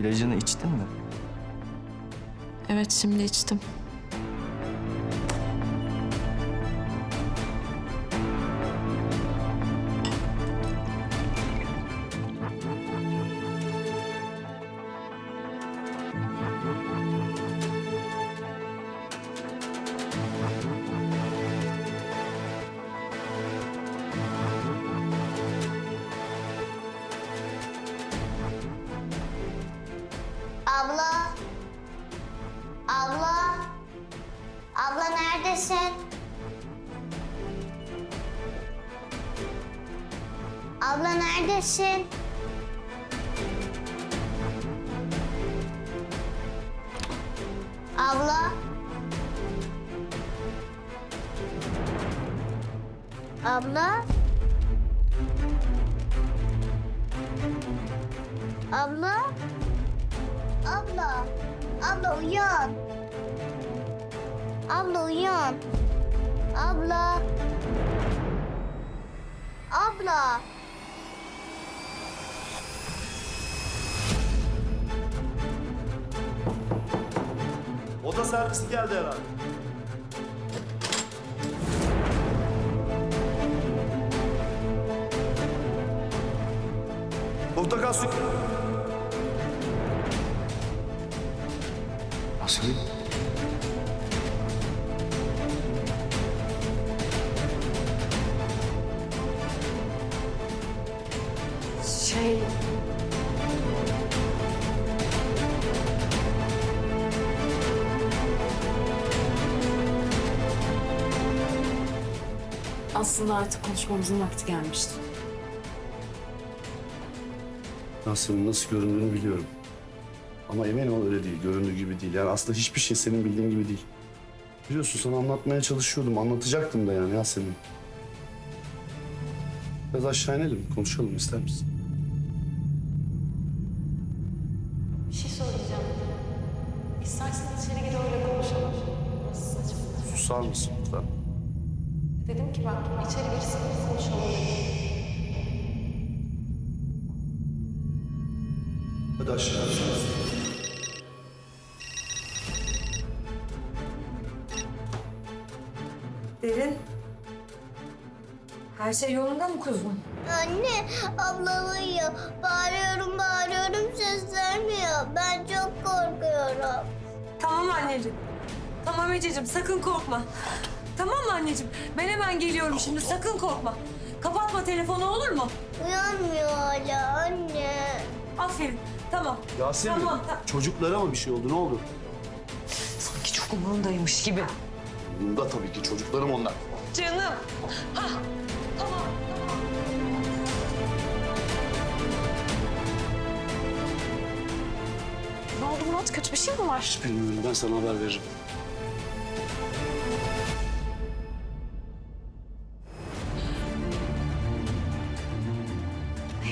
İlacını içtin mi? Evet şimdi içtim. Abla. Abla. Abla neredesin? Abla neredesin? Abla. Abla. Abla. Abla. Abla uyan. Abla uyan. Abla. Abla. Oda servisi geldi herhalde. Portakal suyu. Aslında artık konuşmamızın vakti gelmişti. Yasemin nasıl göründüğünü biliyorum. Ama eminim o öyle değil, göründüğü gibi değil. Yani aslında hiçbir şey senin bildiğin gibi değil. Biliyorsun sana anlatmaya çalışıyordum, anlatacaktım da yani Yasemin. Biraz aşağı inelim, konuşalım ister misin? Bir şey söyleyeceğim. İstersen içeri gir öyle konuşalım. Nasıl saçma. Susar mısın lütfen? Dedim ki bak içeri girsin konuşalım dedim. Hadi aşağı. Derin. Her şey yolunda mı kuzum? Anne, abla uyuyor. Bağırıyorum, bağırıyorum, ses vermiyor. Ben çok korkuyorum. Tamam anneciğim. Tamam Ececiğim sakın korkma. Tamam mı anneciğim? Ben hemen geliyorum şimdi sakın korkma. Kapatma telefonu olur mu? Uyanmıyor hala anne. Aferin. Tamam. Yasemin, Tamam, ta- çocuklara mı bir şey oldu, ne oldu? Sanki çok umurundaymış gibi. Bunda tabii ki çocuklarım onlar. Canım. Hah. Tamam. Tamam. Ne oldu Murat? Kötü bir şey mi var? Bilmiyorum, ben sana haber veririm.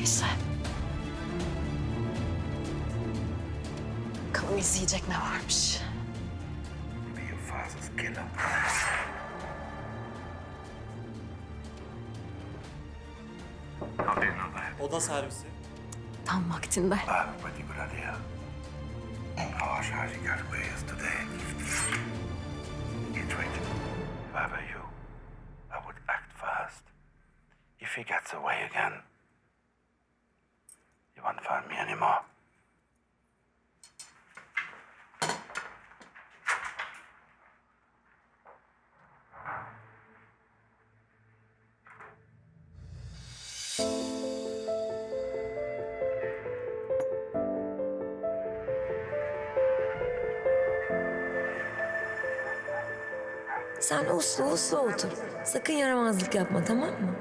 Neyse. Bakalım izleyecek ne varmış. Oda servisi. Tam vaktinde. good idea. Wait. If I were you, I would act fast. If he gets away again, find me anymore. Sen uslu uslu otur. Sakın yaramazlık yapma tamam mı?